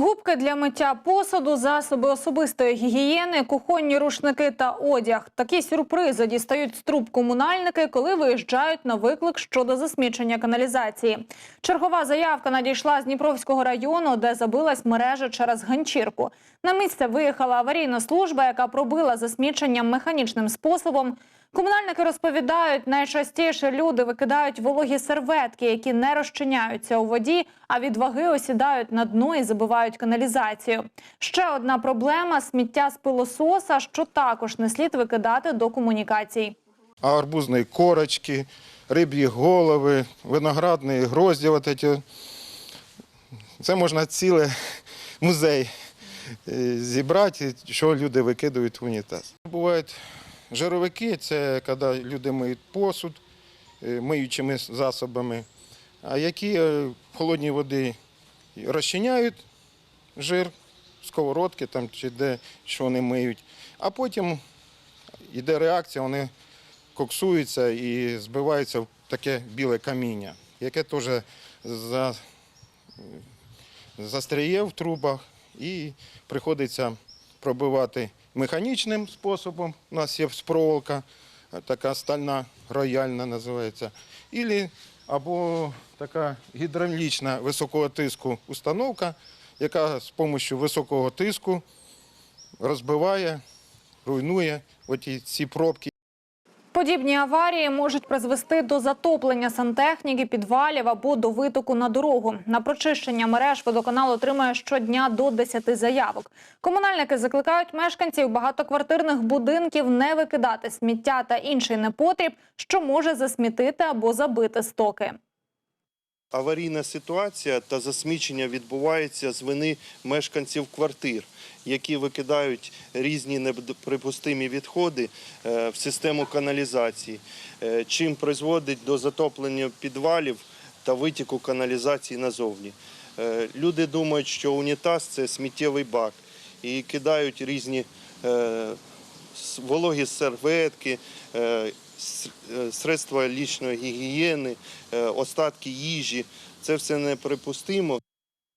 Губки для миття посуду, засоби особистої гігієни, кухонні рушники та одяг. Такі сюрпризи дістають з труб комунальники, коли виїжджають на виклик щодо засмічення каналізації. Чергова заявка надійшла з Дніпровського району, де забилась мережа через ганчірку. На місце виїхала аварійна служба, яка пробила засмічення механічним способом. Комунальники розповідають, найчастіше люди викидають вологі серветки, які не розчиняються у воді, а від ваги осідають на дно і забивають каналізацію. Ще одна проблема сміття з пилососа, що також не слід викидати до комунікацій. а арбузные корочки, риб'ї голови, виноградні грозді. Це можна цілий музей е, зібрати, що люди викидають в унітаз. Бувають жировики, це коли люди миють посуд е, миючими засобами, а які е, в холодній воді розчиняють жир, сковородки там, чи де що вони миють, а потім йде реакція, вони коксуються і збиваються в таке біле каміння, яке теж за, застряє в трубах і приходиться пробивати механічним способом. У нас є проволока, така стальна, рояльна називається. Ілі, або така гідравлічна високого тиску установка, яка з допомогою високого тиску розбиває, руйнує оті ці пробки. Подібні аварії можуть призвести до затоплення сантехніки, підвалів або до витоку на дорогу. На прочищення мереж водоканал отримує щодня до 10 заявок. Комунальники закликають мешканців багатоквартирних будинків не викидати сміття та інший непотріб, що може засмітити або забити стоки. Аварійна ситуація та засмічення відбувається з вини мешканців квартир, які викидають різні неприпустимі відходи е, в систему каналізації, е, чим призводить до затоплення підвалів та витіку каналізації назовні. Е, Люди думають, що унітаз це сміттєвий бак і кидають різні вологі серветки, средства лічної гігієни, е, остатки їжі. Це все неприпустимо.